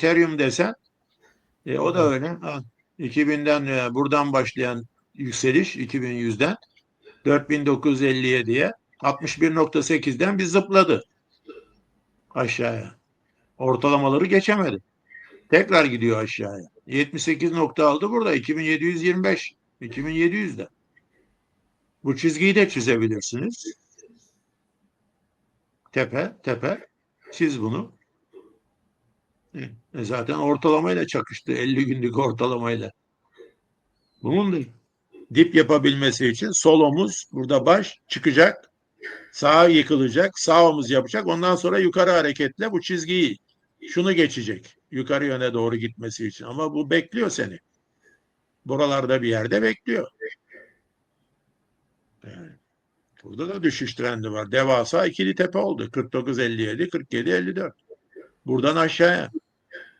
Ethereum desen e, o da öyle. Ha, 2000'den e, buradan başlayan yükseliş 2100'den 4957'ye 61.8'den bir zıpladı aşağıya. Ortalamaları geçemedi. Tekrar gidiyor aşağıya. 78 nokta aldı burada 2725 2700'de. Bu çizgiyi de çizebilirsiniz. Tepe, tepe. Çiz bunu. E, zaten ortalamayla çakıştı. 50 günlük ortalamayla. Bunun dip yapabilmesi için sol omuz burada baş çıkacak. Sağa yıkılacak. Sağ omuz yapacak. Ondan sonra yukarı hareketle bu çizgiyi şunu geçecek. Yukarı yöne doğru gitmesi için. Ama bu bekliyor seni. Buralarda bir yerde bekliyor. Yani burada da düşüş trendi var. Devasa ikili tepe oldu. 49-57, 47-54. Buradan aşağıya.